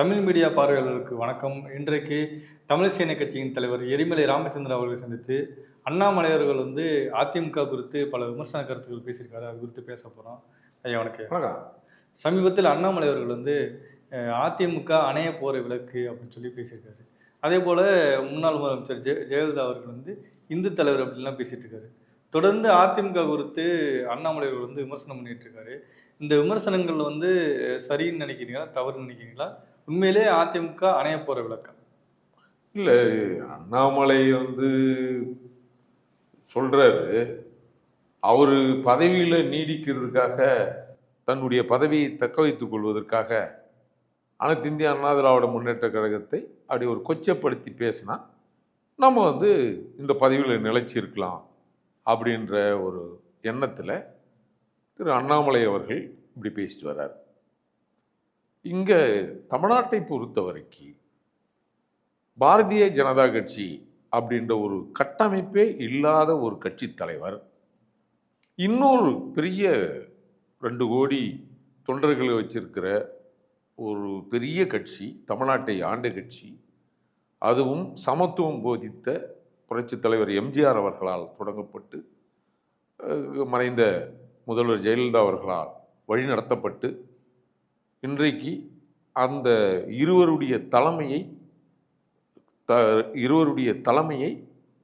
Tamil media பார்வையாளருக்கு வணக்கம். இன்றைக்கு தமிழ் சேனை கட்சியின் தலைவர் எரிமலை ராமச்சந்திரன் அவர்களை சந்தித்து அண்ணாமலை அவர்கள் வந்து அதிமுக குறித்து பல விமர்சன கருத்துக்கள் பேசியிருக்காரு. அது குறித்து பேச போகிறோம் ஐயா வணக்கம். சமீபத்தில் அண்ணாமலை அவர்கள் வந்து அதிமுக அணைய போகிற விளக்கு அப்படின்னு சொல்லி பேசியிருக்காரு. அதே போல் முன்னாள் முதலமைச்சர் ஜெ ஜெயலலிதா அவர்கள் வந்து இந்து தலைவர் அப்படின்லாம் பேசிட்டு இருக்காரு தொடர்ந்து அதிமுக குறித்து அண்ணாமலை அவர்கள் வந்து விமர்சனம் பண்ணிட்டு இருக்காரு இந்த விமர்சனங்கள் வந்து சரின்னு நினைக்கிறீங்களா? தவறுன்னு நினைக்கிறீங்களா? உண்மையிலே அதிமுக அணைய போகிற விளக்கம். இல்லை அண்ணாமலை வந்து சொல்றாரு அவர் பதவியில் நீடிக்கிறதுக்காக தன்னுடைய பதவியை தக்க வைத்துக் கொள்வதற்காக அனைத்து இந்திய அண்ணா திராவிட முன்னேற்ற கழகத்தை அப்படி ஒரு கொச்சப்படுத்தி பேசினா நம்ம வந்து இந்த பதவியில் நிலைச்சிருக்கலாம் அப்படின்ற ஒரு எண்ணத்தில் திரு அண்ணாமலை அவர்கள் இப்படி பேசிட்டு வர்றார். இங்கே தமிழ்நாட்டை பொறுத்த வரைக்கும் பாரதிய ஜனதா கட்சி அப்படின்ற ஒரு கட்டமைப்பே இல்லாத ஒரு கட்சி தலைவர். இன்னொரு பெரிய ரெண்டு கோடி தொண்டர்களை வச்சிருக்கிற ஒரு பெரிய கட்சி தமிழ்நாட்டை ஆண்ட கட்சி அதுவும் சமத்துவம் போதித்த புரட்சித் தலைவர் எம்ஜிஆர் அவர்களால் தொடங்கப்பட்டு மறைந்த முதல்வர் ஜெயலலிதா அவர்களால் வழிநடத்தப்பட்டு இன்றைக்கு அந்த இருவருடைய தலைமையை த இருவருடைய தலைமையை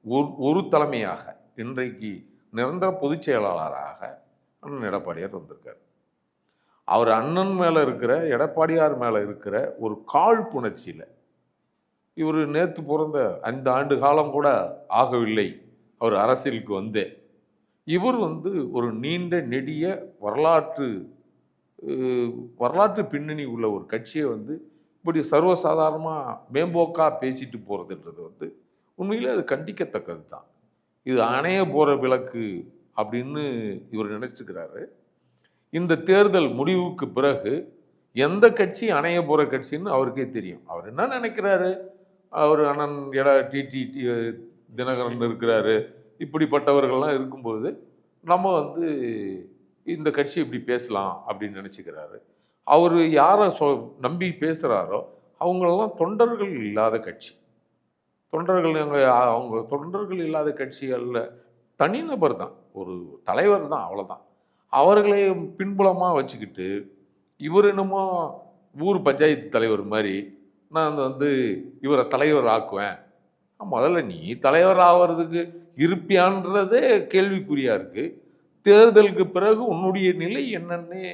ஒரு ஒரு தலைமையாக இன்றைக்கு நிரந்தர பொதுச் செயலாளராக அண்ணன் எடப்பாடியார் வந்திருக்கார். அவர் அண்ணன் மேலே இருக்கிற எடப்பாடியார் மேலே இருக்கிற ஒரு காழ்ப்புணர்ச்சியில் இவர் நேற்று பிறந்த ஐந்து ஆண்டு காலம் கூட ஆகவில்லை. அவர் அரசியலுக்கு வந்தே. இவர் வந்து ஒரு நீண்ட நெடிய வரலாற்று வரலாற்று பின்னணி உள்ள ஒரு கட்சியை வந்து இப்படி சர்வசாதாரணமாக மேம்போக்காக பேசிட்டு போகிறதுன்றது வந்து உண்மையிலே அது கண்டிக்கத்தக்கது தான் இது அணைய போகிற விளக்கு அப்படின்னு இவர் நினச்சிக்கிறாரு இந்த தேர்தல் முடிவுக்கு பிறகு எந்த கட்சி அணைய போகிற கட்சின்னு அவருக்கே தெரியும். அவர் என்ன நினைக்கிறாரு? அவர் அண்ணன் எடா டிடி தினகரன் இருக்கிறாரு. இப்படிப்பட்டவர்கள்லாம் இருக்கும்போது நம்ம வந்து இந்த கட்சி இப்படி பேசலாம் அப்படின்னு நினச்சிக்கிறாரு. அவர் யாரை சொ நம்பி பேசுகிறாரோ அவங்களெல்லாம் தொண்டர்கள் இல்லாத கட்சி. தொண்டர்கள் அங்கே அவங்க தொண்டர்கள் இல்லாத கட்சி அல்ல தனிநபர் தான். ஒரு தலைவர் தான் அவ்வளோதான் அவர்களை பின்புலமாக வச்சுக்கிட்டு இவர் என்னமோ ஊர் பஞ்சாயத்து தலைவர் மாதிரி நான் வந்து இவரை தலைவர் ஆக்குவேன். முதல்ல நீ தலைவர் ஆகிறதுக்கு இருப்பியான்றதே கேள்விக்குறியாக இருக்குது தேர்தலுக்கு பிறகு உன்னுடைய நிலை என்னன்னே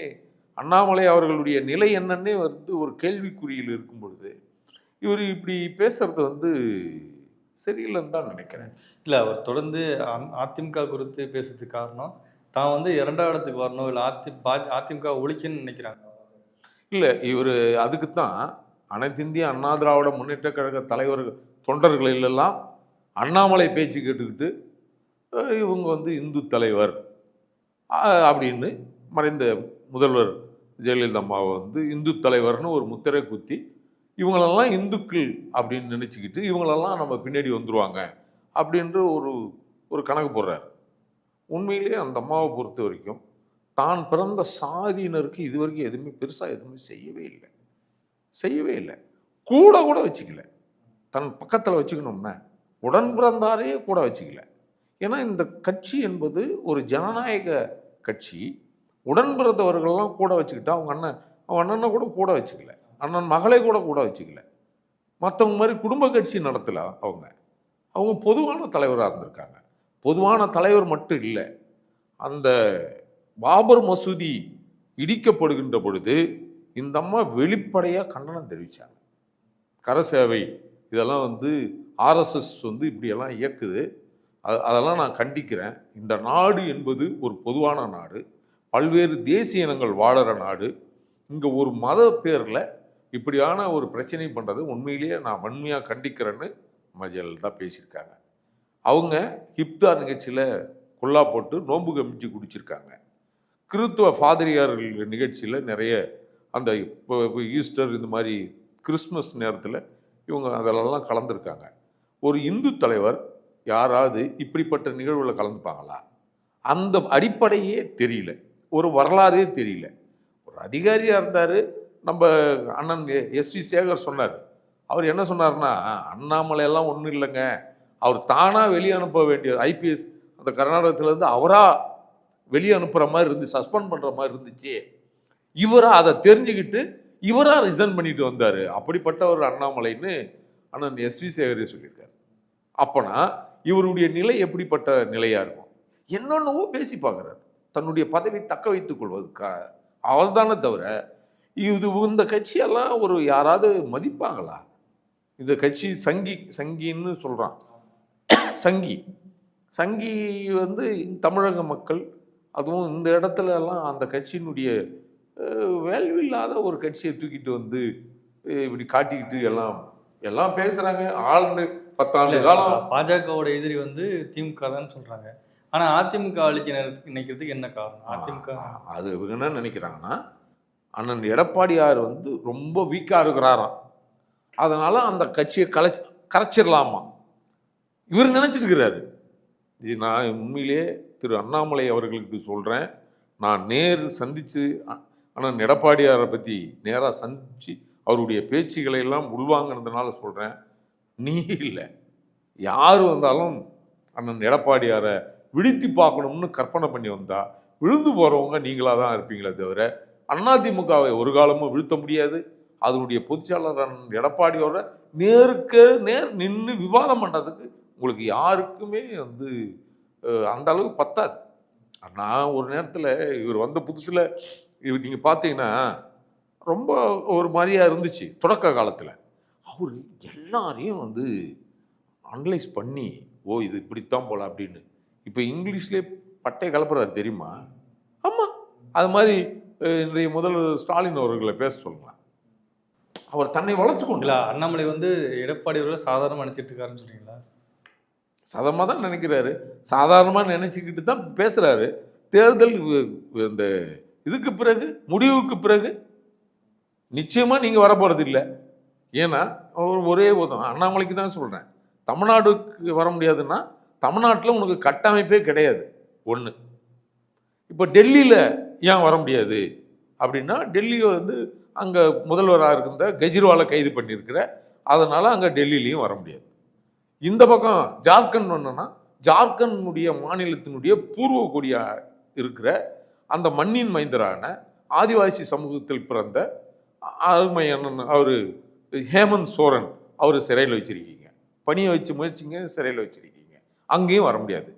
அண்ணாமலை அவர்களுடைய நிலை என்னன்னே வந்து ஒரு கேள்விக்குறியில் இருக்கும் பொழுது இவர் இப்படி பேசுறது வந்து சரியில்லைன்னு தான் நினைக்கிறேன். இல்லை அவர் தொடர்ந்து அதிமுக குறித்து பேசுறதுக்கு காரணம் தான் வந்து இரண்டாம் இடத்துக்கு வரணும் இல்லை அதி பா- அதிமுக ஒழிக்கணும்னு நினைக்கிறாங்க. இல்லை இவர் அதுக்கு தான் அனைத்து இந்திய அண்ணா திராவிட முன்னேற்ற கழக தலைவர்கள் தொண்டர்களிலெல்லாம் அண்ணாமலை பேச்சு கேட்டுக்கிட்டு இவங்க வந்து இந்து தலைவர். அப்படின்னு மறைந்த முதல்வர் ஜெயலலிதா அம்மாவை வந்து இந்து தலைவர்னு ஒரு முத்திரை குத்தி இவங்களெல்லாம் இந்துக்கள் அப்படின்னு நினச்சிக்கிட்டு இவங்களெல்லாம் நம்ம பின்னாடி வந்துடுவாங்க அப்படின்ற ஒரு ஒரு கணக்கு போடுறாரு. உண்மையிலேயே அந்த அம்மாவை பொறுத்த வரைக்கும் தான் பிறந்த சாதியினருக்கு இது வரைக்கும் எதுவுமே பெருசாக எதுவுமே செய்யவே இல்லை. செய்யவே இல்லை. கூட கூட வச்சுக்கல. தன் பக்கத்தில் வச்சுக்கணும்னா உடன் பிறந்தாரே கூட வச்சுக்கல. ஏன்னா இந்த கட்சி என்பது ஒரு ஜனநாயக கட்சி உடன்பிறந்தவர்கள்லாம் கூட வச்சுக்கிட்டா அவங்க அண்ணன் அவங்க அண்ணனை கூட கூட வச்சுக்கல. அண்ணன் மகளை கூட கூட வச்சுக்கல. மற்றவங்க மாதிரி குடும்ப கட்சி நடத்தல அவங்க. அவங்க பொதுவான தலைவராக இருந்திருக்காங்க. பொதுவான தலைவர் மட்டும் இல்லை. அந்த பாபர் மசூதி இடிக்கப்படுகின்ற பொழுது இந்த அம்மா வெளிப்படையாக கண்டனம் தெரிவித்தாங்க கரசேவை இதெல்லாம் வந்து ஆர்எஸ்எஸ் வந்து இப்படியெல்லாம் இயக்குது. அது அதெல்லாம் நான் கண்டிக்கிறேன். இந்த நாடு என்பது ஒரு பொதுவான நாடு. பல்வேறு தேசிய இனங்கள் வாழற நாடு. இங்கே ஒரு மத பேரில் இப்படியான ஒரு பிரச்சனை பண்ணுறது உண்மையிலேயே நான் வன்மையாக கண்டிக்கிறேன்னு மஜல் தான் பேசியிருக்காங்க. அவங்க ஹிப்தார் நிகழ்ச்சியில் குல்லா போட்டு நோன்பு கமிச்சு குடிச்சிருக்காங்க. கிறித்துவ ஃபாதிரியார்கள் நிகழ்ச்சியில் நிறைய அந்த இப்போ இப்போ ஈஸ்டர் இந்த மாதிரி கிறிஸ்மஸ் நேரத்தில் இவங்க அதிலெல்லாம் கலந்துருக்காங்க. ஒரு இந்து தலைவர் யாராவது இப்படிப்பட்ட நிகழ்வுல கலந்துப்பாங்களா? அந்த அடிப்படையே தெரியல. ஒரு வரலாறே தெரியல. ஒரு அதிகாரியாக இருந்தார். நம்ம அண்ணன் எஸ்வி சேகர் சொன்னார். அவர் என்ன சொன்னார்னா அண்ணாமலையெல்லாம் ஒன்றும் இல்லைங்க. அவர் தானாக வெளியே அனுப்ப வேண்டிய ஐபிஎஸ் அந்த கர்நாடகத்திலேருந்து அவராக வெளியே அனுப்புகிற மாதிரி இருந்து சஸ்பெண்ட் பண்ணுற மாதிரி இருந்துச்சு. இவராக அதை தெரிஞ்சுக்கிட்டு இவராக ரிசைன் பண்ணிட்டு வந்தார். அப்படிப்பட்ட ஒரு அண்ணாமலைன்னு அண்ணன் எஸ்வி சேகரே சொல்லியிருக்காரு. அப்போனா இவருடைய நிலை எப்படிப்பட்ட நிலையாக இருக்கும்? என்னென்னவோ பேசி பார்க்குறாரு. தன்னுடைய பதவி தக்க வைத்துக் கொள்வதற்காக அவர்தானே தவிர இது இந்த கட்சியெல்லாம் ஒரு யாராவது மதிப்பாங்களா? இந்த கட்சி சங்கி சங்கின்னு சொல்கிறான் சங்கி. சங்கி வந்து தமிழக மக்கள் அதுவும் இந்த இடத்துல எல்லாம் அந்த கட்சியினுடைய வேல்யூ இல்லாத ஒரு கட்சியை தூக்கிட்டு வந்து இப்படி காட்டிக்கிட்டு எல்லாம் எல்லாம் பேசுகிறாங்க ஆளுநர் பத்தாண்டு காலம். பாஜகவோட எதிரி வந்து திமுக தான் சொல்றாங்க. ஆனா அதிமுக நேரத்துக்கு நினைக்கிறதுக்கு என்ன காரணம்? அதிமுக அது இவங்க என்ன நினைக்கிறாங்கன்னா அண்ணன் எடப்பாடியார் வந்து ரொம்ப வீக்காக இருக்கிறாராம். அதனால அந்த கட்சியை கலை கரைச்சிடலாமா? இவர் நினைச்சிட்டு இருக்கிறாரு. இது நான் உண்மையிலேயே திரு அண்ணாமலை அவர்களுக்கு சொல்கிறேன் நான் நேர் சந்தித்து அண்ணன் எடப்பாடியாரை பற்றி நேராக சந்தித்து அவருடைய பேச்சுகளை எல்லாம் உள்வாங்கினதுனால சொல்கிறேன் நீ இல்லை. யார் வந்தாலும் அண்ணன் எடப்பாடியாரை விழித்து பார்க்கணும்னு கற்பனை பண்ணி வந்தால் விழுந்து போகிறவங்க நீங்களாக தான் இருப்பீங்களே தவிர அதிமுகவை ஒரு காலமும் வீழ்த்த முடியாது. அதனுடைய பொதுச்செயலாளர் அண்ணன் எடப்பாடியோட நேருக்கு நேர் நின்று விவாதம் பண்ணுறதுக்கு உங்களுக்கு யாருக்குமே வந்து அந்த அளவுக்கு பத்தாது. நான் ஒரு நேரத்தில் இவர் வந்த புதுசில் இவர் நீங்கள் பார்த்தீங்கன்னா ரொம்ப ஒரு மாதிரியாக இருந்துச்சு தொடக்க காலத்தில். அவர் எல்லாரையும் வந்து அனலைஸ் பண்ணி ஓ இது இப்படித்தான் போல அப்படின்னு. இப்போ இங்கிலீஷ்லேயே பட்டை கலப்புறாரு தெரியுமா? ஆமாம் அது மாதிரி இன்றைய முதல்வர் ஸ்டாலின் அவர்களை பேச சொல்லலாம் அவர் தன்னை வளர்த்து அண்ணாமலை வந்து எடப்பாடி அவர்களை சாதாரணமா நினைச்சிட்டு இருக்காருன்னு சொல்றீங்களா? சாதாரணமாக தான் நினைக்கிறாரு. சாதாரணமாக நினச்சிக்கிட்டு தான் பேசுகிறாரு தேர்தல் இந்த இதுக்கு பிறகு முடிவுக்கு பிறகு நிச்சயமாக நீங்கள் வரப்போகிறது இல்லை. ஏன்னா ஒரே போதும் அண்ணாமலைக்கு தான் சொல்கிறேன் தமிழ்நாடுக்கு வர முடியாதுன்னா தமிழ்நாட்டில் உனக்கு கட்டமைப்பே கிடையாது. ஒன்று இப்போ டெல்லியில் ஏன் வர முடியாது? அப்படின்னா டெல்லியை வந்து அங்கே முதல்வராக இருந்த கெஜ்ரிவாலை கைது பண்ணியிருக்கிற அதனால் அங்கே டெல்லியிலையும் வர முடியாது. இந்த பக்கம் ஜார்க்கண்ட் ஒன்றுன்னா ஜார்க்கண்டுடைய மாநிலத்தினுடைய பூர்வ கொடியா இருக்கிற அந்த மண்ணின் மைந்தரான ஆதிவாசி சமூகத்தில் பிறந்த அருமை அண்ணன் அவர் ஹேமந்த் சோரன் அவர் சிறையில் வச்சிருக்கீங்க. பணியை வச்சு முயற்சிங்க சிறையில் வச்சிருக்கீங்க. அங்கேயும் வர முடியாது.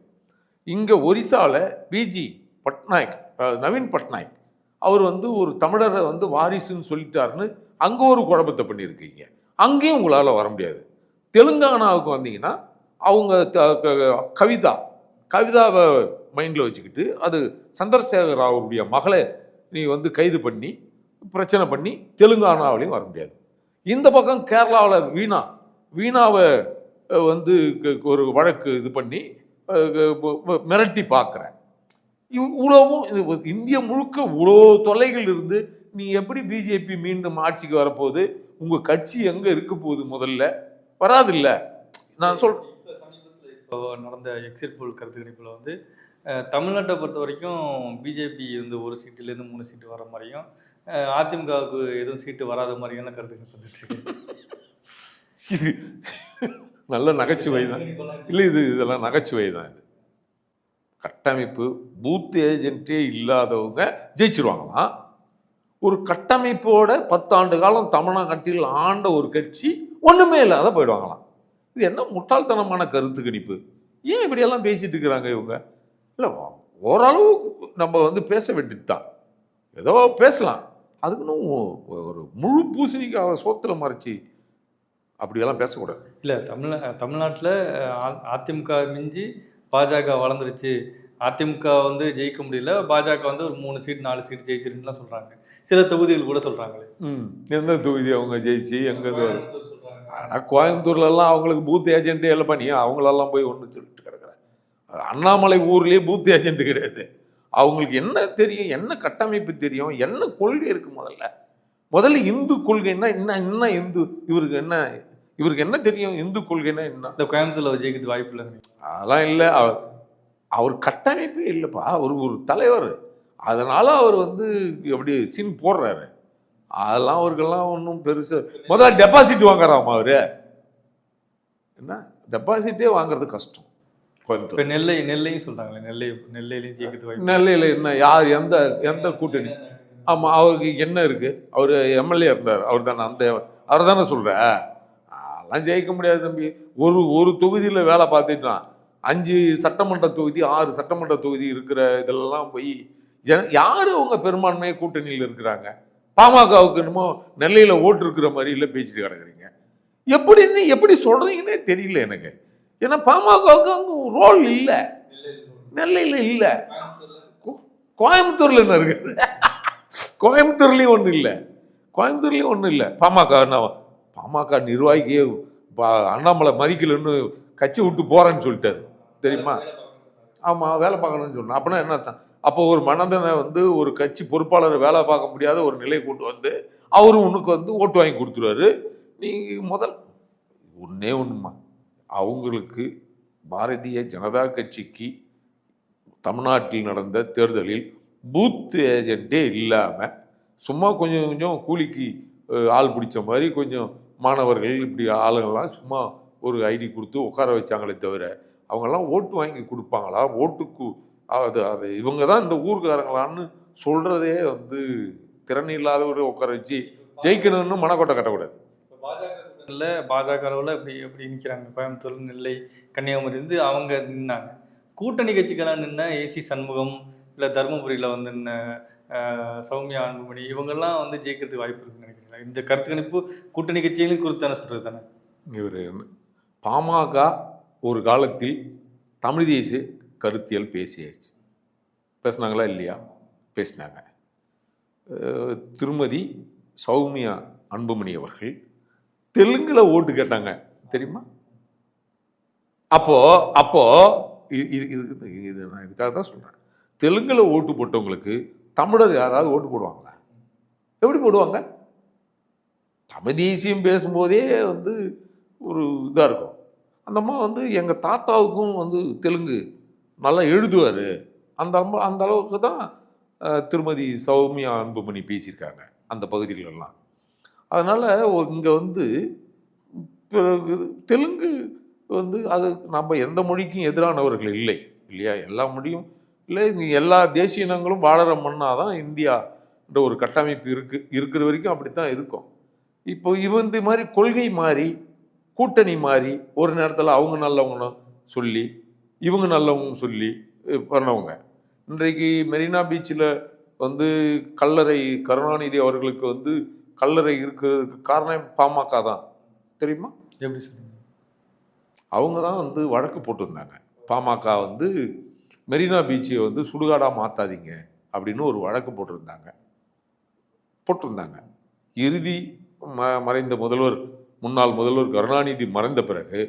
இங்கே ஒரிசாவில் பிஜி பட்நாயக் நவீன் பட்நாயக் அவர் வந்து ஒரு தமிழரை வந்து வாரிசுன்னு சொல்லிட்டாருன்னு அங்கே ஒரு குழப்பத்தை பண்ணியிருக்கீங்க. அங்கேயும் உங்களால் வர முடியாது. தெலுங்கானாவுக்கு வந்தீங்கன்னா அவங்க த- க- கவிதா கவிதாவை மைண்டில் வச்சுக்கிட்டு அது சந்திரசேகர் ராவுடைய மகளை நீ வந்து கைது பண்ணி பிரச்சனை பண்ணி தெலுங்கானாவிலையும் வர முடியாது. இந்த பக்கம் கேரளாவில் வீணா வீணாவை வந்து க- ஒரு வழக்கு இது பண்ணி மிரட்டி பார்க்குறேன் இவ்வளவும் இது இந்திய முழுக்க இவ்வளோ தொல்லைகள் இருந்து நீ எப்படி பிஜேபி மீண்டும் ஆட்சிக்கு வரப்போகுது? உங்கள் கட்சி எங்கே இருக்க போகுது முதல்ல? வராதில்ல. நான் சொல் இப்போ நடந்த எக்ஸிட் போல் கருத்து வந்து தமிழ்நாட்டை பொறுத்த வரைக்கும் பிஜேபி வந்து ஒரு சீட்டுலேருந்து மூணு சீட்டு வர மாதிரியும் அதிமுகவுக்கு எதுவும் சீட்டு வராத மாதிரியான கருத்துக்கள் வந்துட்டு இது நல்ல நகைச்சுவை தான். இல்லை இது இதெல்லாம் நகைச்சுவை தான் இது. கட்டமைப்பு பூத் ஏஜென்ட்டே இல்லாதவங்க ஜெயிச்சிருவாங்களாம் ஒரு கட்டமைப்போட பத்தாண்டு காலம் தமிழ்நாட்டில் ஆண்ட ஒரு கட்சி ஒன்றுமே இல்லாத போயிடுவாங்களாம். இது என்ன முட்டாள்தனமான கருத்து கணிப்பு? ஏன் இப்படியெல்லாம் பேசிட்டு இருக்கிறாங்க இவங்க? இல்லை ஓரளவு நம்ம வந்து பேச வேண்டியது தான் ஏதோ பேசலாம். அதுக்குன்னு ஒரு முழு பூசணிக்காவை சோத்துல மறைச்சி அப்படியெல்லாம் பேசக்கூடாது. இல்ல தமிழ்நா தமிழ்நாட்டில் அதிமுக மிஞ்சி பாஜக வளர்ந்துருச்சு. அதிமுக வந்து ஜெயிக்க முடியல. பாஜக வந்து ஒரு மூணு சீட் நாலு சீட் ஜெயிச்சிருக்குலாம் சொல்றாங்க. சில தொகுதிகள் கூட சொல்றாங்களே. ம். எந்த தொகுதி அவங்க ஜெயிச்சு எங்கே. ஆனால் கோயம்புத்தூர்லலாம் அவங்களுக்கு பூத் ஏஜென்ட்டே இல்லை பண்ணி அவங்களெல்லாம் போய் ஒன்று சொல்லிட்டு கிடக்குறேன் அண்ணாமலை ஊர்லேயே பூத் ஏஜென்ட் கிடையாது. அவங்களுக்கு என்ன தெரியும் என்ன கட்டமைப்பு தெரியும் என்ன கொள்கை இருக்கு முதல்ல? முதல்ல இந்து கொள்கைன்னா என்ன என்ன இந்து? இவருக்கு என்ன இவருக்கு என்ன தெரியும்? இந்து கொள்கைன்னா என்ன? இந்த கோயம்புத்தூர்ல அவர் ஜெயிக்கிறது வாய்ப்பு இல்லைங்க அதெல்லாம் இல்லை. அவர் அவர் கட்டமைப்பே இல்லைப்பா. அவர் ஒரு தலைவர். அதனால் அவர் வந்து அப்படி சீன் போடுறாரு. அதெல்லாம் அவருக்கெல்லாம் ஒன்றும் பெருசு. முதல்ல டெபாசிட் வாங்குறாமா அவரு? என்ன? டெபாசிட்டே வாங்குறது கஷ்டம். கோயம்புத்தூர் இப்ப நெல்லை நெல்லையும் சொல்றாங்களே நெல்லை நெல்லையிலையும் ஜெயிக்கிறது நெல்லையில் என்ன யார் எந்த எந்த கூட்டணி? ஆமாம் அவருக்கு என்ன இருக்கு? அவர் எம்எல்ஏ இருந்தார் அவர் தானே அந்த அவர் தானே சொல்ற. அதெல்லாம் ஜெயிக்க முடியாது தம்பி. ஒரு ஒரு தொகுதியில் வேலை பார்த்துட்டான் அஞ்சு சட்டமன்ற தொகுதி ஆறு சட்டமன்ற தொகுதி இருக்கிற இதெல்லாம் போய் ஜன யார் அவங்க பெரும்பான்மை கூட்டணியில் இருக்கிறாங்க? பாமகவுக்கு என்னமோ நெல்லையில் ஓட்டு இருக்கிற மாதிரி இல்லை பேசிட்டு கிடக்குறீங்க. எப்படின்னு எப்படி சொல்றீங்கன்னே தெரியல எனக்கு. ஏன்னா பாமகவுக்கு அங்கே ரோல் இல்லை. நெல்லையில் இல்லை. கோயம்புத்தூரில் என்ன இருக்குது கோயம்புத்தூர்லேயும் ஒன்றும் இல்லை. கோயம்புத்தூர்லேயும் ஒன்றும் இல்லை. பாமக என்ன பாமக நிர்வாகியே பா- அண்ணாமலை மதிக்கலன்னு கட்சி விட்டு போகிறேன்னு சொல்லிட்டாரு. தெரியுமா? ஆமாம் வேலை பார்க்கணும்னு சொன்னேன் அப்படின்னா என்ன அர்த்தம்? அப்போ ஒரு மனதனை வந்து ஒரு கட்சி பொறுப்பாளர் வேலை பார்க்க முடியாத ஒரு நிலையை கொண்டு வந்து அவரும் உனக்கு வந்து ஓட்டு வாங்கி கொடுத்துருவாரு. நீ முதல் ஒன்றே ஒன்றுமா அவங்களுக்கு பாரதிய ஜனதா கட்சிக்கு தமிழ்நாட்டில் நடந்த தேர்தலில் பூத் ஏஜெண்ட்டே இல்லாமல் சும்மா கொஞ்சம் கொஞ்சம் கூலிக்கு ஆள் பிடிச்ச மாதிரி கொஞ்சம் மாணவர்கள் இப்படி ஆளுங்கள்லாம் சும்மா ஒரு ஐடி கொடுத்து உட்கார வச்சாங்களே தவிர அவங்கெல்லாம் ஓட்டு வாங்கி கொடுப்பாங்களா? ஓட்டுக்கு அது அது இவங்க தான் இந்த ஊர்க்காரங்களான்னு சொல்கிறதே வந்து திறன் இல்லாதவரை உட்கார வச்சு ஜெயிக்கணும்னு மனக்கோட்டை கட்டக்கூடாது. பாஜக அளவில் இப்படி எப்படி நிற்கிறாங்க கோயம்புத்தூர் நெல்லை கன்னியாகுமரி இருந்து அவங்க நின்னாங்க. கூட்டணி கட்சிக்கெல்லாம் நின்ன ஏசி சண்முகம் இல்லை தருமபுரியில் வந்து நின்ன சௌமியா அன்புமணி இவங்கெல்லாம் வந்து ஜெயிக்கிறதுக்கு வாய்ப்பு இருக்குன்னு நினைக்கிறீங்களா? இந்த கருத்து கணிப்பு கூட்டணி கட்சிகளையும் குறித்தான சொல்கிறது தானே? இவர் பாமக ஒரு காலத்தில் தமிழ் தேசிய கருத்தியல் பேசியாச்சு. பேசுனாங்களா இல்லையா? பேசினாங்க. திருமதி சௌமியா அன்புமணி அவர்கள் தெலுங்கில் ஓட்டு கேட்டாங்க. தெரியுமா? அப்போ அப்போ இது இது இது- இது நான் இதுக்காக தான் சொல்கிறேன் தெலுங்கில் ஓட்டு போட்டவங்களுக்கு தமிழர் யாராவது ஓட்டு போடுவாங்களா? எப்படி போடுவாங்க? தமிழ் தேசியம் பேசும்போதே வந்து ஒரு இதாக இருக்கும். அந்த அம்மா வந்து எங்கள் தாத்தாவுக்கும் வந்து தெலுங்கு நல்லா எழுதுவார். அந்த அம்மா அந்த அளவுக்கு தான் திருமதி சௌமியா அன்புமணி பேசியிருக்காங்க அந்த பகுதிகளெல்லாம். அதனால் இங்கே வந்து தெலுங்கு வந்து அது நம்ம எந்த மொழிக்கும் எதிரானவர்கள் இல்லை இல்லையா? எல்லா மொழியும் இல்லை. இங்கே எல்லா தேசிய இனங்களும் வாழற மண்ணாக தான் இந்தியான்ற ஒரு கட்டமைப்பு இருக்கு இருக்கிற வரைக்கும் அப்படி தான் இருக்கும். இப்போ இவன் இந்த மாதிரி கொள்கை மாறி கூட்டணி மாறி ஒரு நேரத்தில் அவங்க நல்லவங்கன்னு சொல்லி இவங்க நல்லவங்க சொல்லி பண்ணவங்க. இன்றைக்கு மெரினா பீச்சில் வந்து கல்லறை கருணாநிதி அவர்களுக்கு வந்து கல்லறை இருக்கிறதுக்கு காரணம் பாமக தான். தெரியுமா? எப்படி சொல்லுங்க அவங்க தான் வந்து வழக்கு போட்டிருந்தாங்க. பாமக வந்து மெரினா பீச்சை வந்து சுடுகாடாக மாற்றாதீங்க அப்படின்னு ஒரு வழக்கு போட்டிருந்தாங்க. போட்டிருந்தாங்க. இறுதி ம மறைந்த முதல்வர் முன்னாள் முதல்வர் கருணாநிதி மறைந்த பிறகு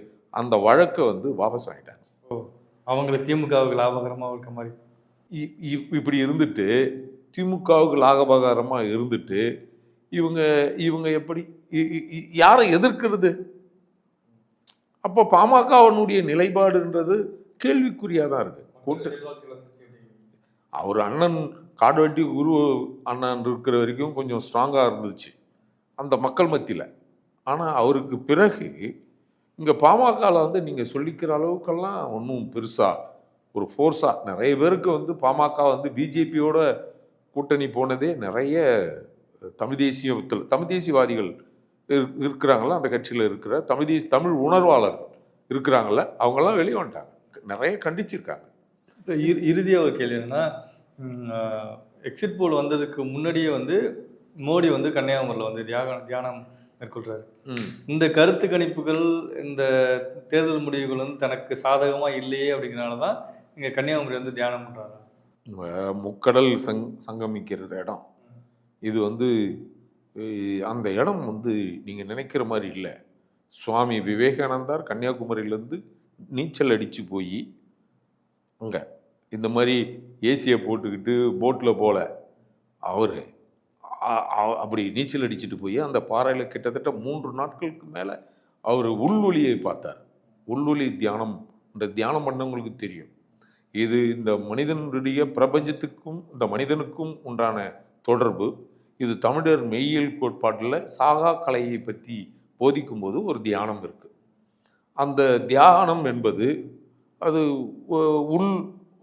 அந்த வழக்கை வந்து வாபஸ் வாங்கிட்டாங்க. ஓ அவங்களுக்கு திமுகவுக்கு லாபகரமாக இருக்க மாதிரி. இப்படி இருந்துட்டு திமுகவுக்கு லாகபகாரமாக இருந்துட்டு இவங்க இவங்க எப்படி இ- யாரை எதிர்க்கிறது? அப்போ பாமகவனுடைய நிலைப்பாடுன்றது கேள்விக்குறியாக தான் இருக்கு. கூட்டு. அவர் அண்ணன் காடுவெட்டி குரு அண்ணன் இருக்கிற வரைக்கும் கொஞ்சம் ஸ்ட்ராங்காக இருந்துச்சு அந்த மக்கள் மத்தியில். ஆனால் அவருக்கு பிறகு இங்கே பாமகவில் வந்து நீங்கள் சொல்லிக்கிற அளவுக்கெல்லாம் ஒன்றும் பெருசாக ஒரு ஃபோர்ஸாக நிறைய பேருக்கு வந்து பாமக வந்து பிஜேபியோட கூட்டணி போனதே நிறைய தமிழ் தேசியத்தில் தமிழ் தேசியவாதிகள் இரு- இருக்கிறாங்களா அந்த கட்சியில் இருக்கிற தமிழ் தேசிய தமிழ் உணர்வாளர்கள் இருக்கிறாங்கல்ல அவங்கெல்லாம் வெளியே வந்துட்டாங்க. நிறைய கண்டிச்சிருக்காங்க. இறுதியாக ஒரு கேள்வி என்னன்னா எக்ஸிட் போல் வந்ததுக்கு முன்னாடியே வந்து மோடி வந்து கன்னியாகுமரியில் வந்து தியாக தியானம் மேற்கொள்றாரு. ம். இந்த கருத்து கணிப்புகள் இந்த தேர்தல் முடிவுகள் வந்து தனக்கு சாதகமாக இல்லையே அப்படிங்கிறனால தான் இங்கே கன்னியாகுமரி வந்து தியானம் பண்ணுறாங்க முக்கடல் சங் சங்கமிக்கிற இடம். இது வந்து அந்த இடம் வந்து நீங்கள் நினைக்கிற மாதிரி இல்லை. சுவாமி விவேகானந்தார் கன்னியாகுமரியிலேருந்து நீச்சல் அடித்து போய் அங்கே இந்த மாதிரி ஏசியை போட்டுக்கிட்டு போட்டில் போல அவர் அப்படி நீச்சல் அடிச்சுட்டு போய் அந்த பாறையில் கிட்டத்தட்ட மூன்று நாட்களுக்கு மேலே அவர் உள்ளொலியை பார்த்தார். உள்ளொலி தியானம் இந்த தியானம் பண்ணவங்களுக்கு தெரியும். இது இந்த மனிதனுடைய பிரபஞ்சத்துக்கும் இந்த மனிதனுக்கும் உண்டான தொடர்பு. இது தமிழர் மெய்யியல் கோட்பாட்டில் சாகா கலையை பற்றி போதிக்கும்போது ஒரு தியானம் இருக்குது அந்த தியானம் என்பது அது உள்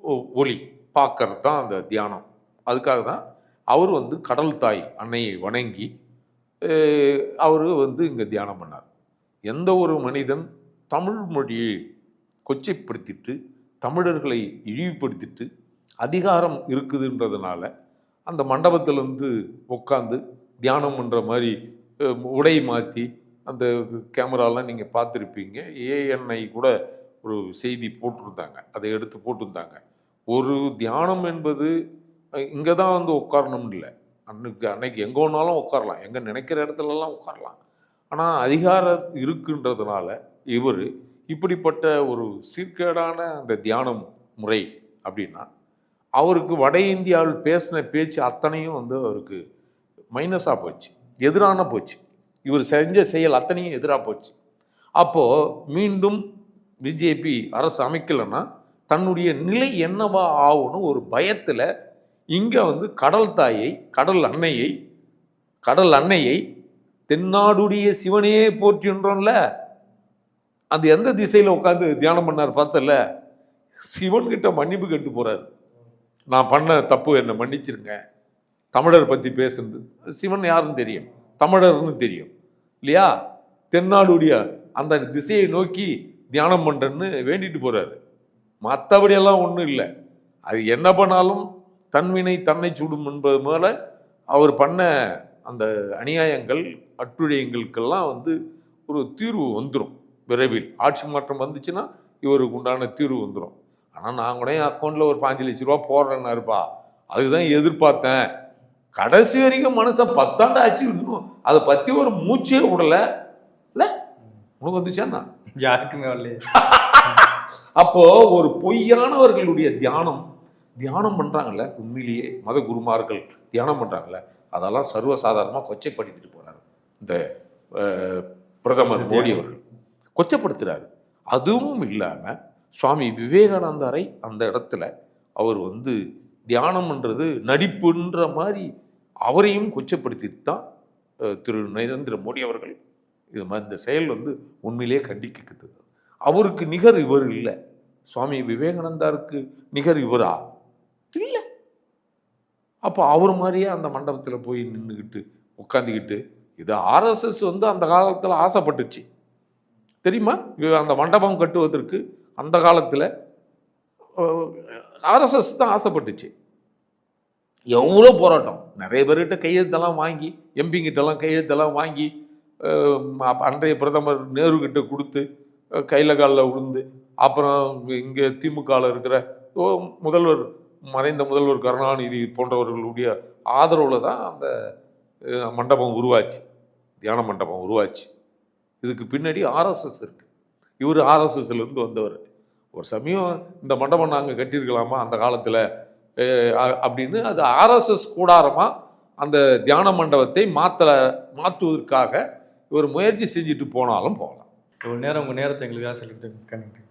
ஒ- ஒளி பார்க்கறது தான் அந்த தியானம். அதுக்காக தான் அவர் வந்து கடல் தாய் அன்னையை வணங்கி அவர் வந்து இங்கே தியானம் பண்ணார். எந்த ஒரு மனிதன் தமிழ் மொழியை கொச்சைப்படுத்திட்டு தமிழர்களை இழிவுபடுத்திட்டு அதிகாரம் இருக்குதுன்றதுனால அந்த மண்டபத்திலேருந்து உட்காந்து தியானம் பண்ணுற மாதிரி உடை மாற்றி அந்த கேமராலாம் நீங்கள் பார்த்துருப்பீங்க. ஏஎன்ஐ கூட ஒரு செய்தி போட்டிருந்தாங்க. அதை எடுத்து போட்டிருந்தாங்க. ஒரு தியானம் என்பது இங்கே தான் வந்து உட்காரணும் இல்லை. அன்னைக்கு அன்னைக்கு எங்கே ஒன்றாலும் உட்காரலாம் எங்கே நினைக்கிற இடத்துலலாம் உட்காரலாம் ஆனால் அதிகாரம் இருக்குன்றதுனால இவர் இப்படிப்பட்ட ஒரு சீர்கேடான அந்த தியானம் முறை அப்படின்னா அவருக்கு வட இந்தியாவில் பேசின பேச்சு அத்தனையும் வந்து அவருக்கு மைனஸாக போச்சு. எதிரான போச்சு. இவர் செஞ்ச செயல் அத்தனையும் எதிராக போச்சு. அப்போது மீண்டும் பிஜேபி அரசு அமைக்கலைன்னா தன்னுடைய நிலை என்னவா ஆகும்னு ஒரு பயத்தில் இங்கே வந்து கடல் தாயை கடல் அன்னையை கடல் அன்னையை தென்னாடுடைய சிவனையே போற்றின்றோம்ல அந்த எந்த திசையில் உட்காந்து தியானம் பண்ணார் பார்த்தல? சிவன்கிட்ட மன்னிப்பு கேட்டு போகிறார் நான் பண்ண தப்பு என்னை மன்னிச்சிருங்க. தமிழர் பற்றி பேசுறது சிவன் யாருன்னு தெரியும். தமிழர்னு தெரியும். இல்லையா? தென்னாடுடைய அந்த திசையை நோக்கி தியானம் பண்ணுறேன்னு வேண்டிட்டு போகிறாரு மற்றபடியெல்லாம் ஒன்றும் இல்லை. அது என்ன பண்ணாலும் தன்வினை தன்னை சுடும் என்பது மேல அவர் பண்ண அந்த அநியாயங்கள் அட்டுழியங்களுக்கெல்லாம் வந்து ஒரு தீர்வு வந்துடும் விரைவில். ஆட்சி மாற்றம் வந்துச்சுன்னா இவருக்கு உண்டான தீர்வு வந்துடும் ஆனால் நான் கூட என் அக்கௌண்ட்டில் ஒரு பாஞ்சு லட்ச ரூபா போடுறேன்னாருப்பா. அதுதான் எதிர்பார்த்தேன். கடைசி வரைக்கும் மனசை பத்தாண்டு ஆச்சு. இன்னும் அதை பற்றி ஒரு மூச்சே விடல. இல்லை உனக்கு வந்துச்சாண்ணா யாருக்குமே வரலையே. அப்போ ஒரு பொய்யானவர்களுடைய தியானம். தியானம் பண்றாங்கல்ல உண்மையிலேயே மத குருமார்கள் தியானம் பண்றாங்கல்ல அதெல்லாம் சர்வசாதாரணமாக கொச்சைப்படுத்திட்டு போறாரு. இந்த பிரதமர் மோடி அவர்கள். கொச்சப்படுத்துறாரு. அதுவும் இல்லாம சுவாமி விவேகானந்தரை அந்த இடத்துல அவர் வந்து தியானம்ன்றது நடிப்புன்ற மாதிரி அவரையும் கொச்சப்படுத்திட்டு தான் திரு நரேந்திர மோடி அவர்கள். இது மாதிரி இந்த செயல் வந்து உண்மையிலேயே கண்டிக்குது. அவருக்கு நிகர் இவர் இல்லை. சுவாமி விவேகானந்தாருக்கு நிகர் இவரா? இல்லை. அப்போ அவர் மாதிரியே அந்த மண்டபத்தில் போய் நின்றுக்கிட்டு உட்காந்துக்கிட்டு இது ஆர்எஸ்எஸ் வந்து அந்த காலத்தில் ஆசைப்பட்டுச்சு. தெரியுமா? இவ- அந்த மண்டபம் கட்டுவதற்கு அந்த காலத்தில் ஆர்எஸ்எஸ் தான் ஆசைப்பட்டுச்சு. எவ்வளோ போராட்டம். நிறைய பேர்கிட்ட கையெழுத்தெல்லாம் வாங்கி எம்பிங்கிட்டலாம் கையெழுத்தெல்லாம் வாங்கி அன்றைய பிரதமர் நேரு கிட்ட கொடுத்து கையில் கையில காலில் விழுந்து அப்புறம் இங்கே திமுகவில் இருக்கிற முதல்வர் மறைந்த முதல்வர் கருணாநிதி போன்றவர்களுடைய ஆதரவில் தான் அந்த மண்டபம் உருவாச்சு. தியான மண்டபம் உருவாச்சு. இதுக்கு பின்னாடி ஆர்எஸ்எஸ் இருக்குது இவர் ஆர்எஸ்எஸ்லேருந்து வந்தவர். ஒரு சமயம் இந்த மண்டபம் நாங்கள் கட்டியிருக்கலாமா அந்த காலத்தில்? அப்படின்னு அது ஆர்எஸ்எஸ் கூடாரமாக அந்த தியான மண்டபத்தை மாற்றலை மாற்றுவதற்காக இவர் முயற்சி செஞ்சுட்டு போனாலும் போகலாம். இவ்வளோ நேரம் உங்கள் நேரத்தை எங்களுக்காக சொல்லிட்டு கண்டிப்பாக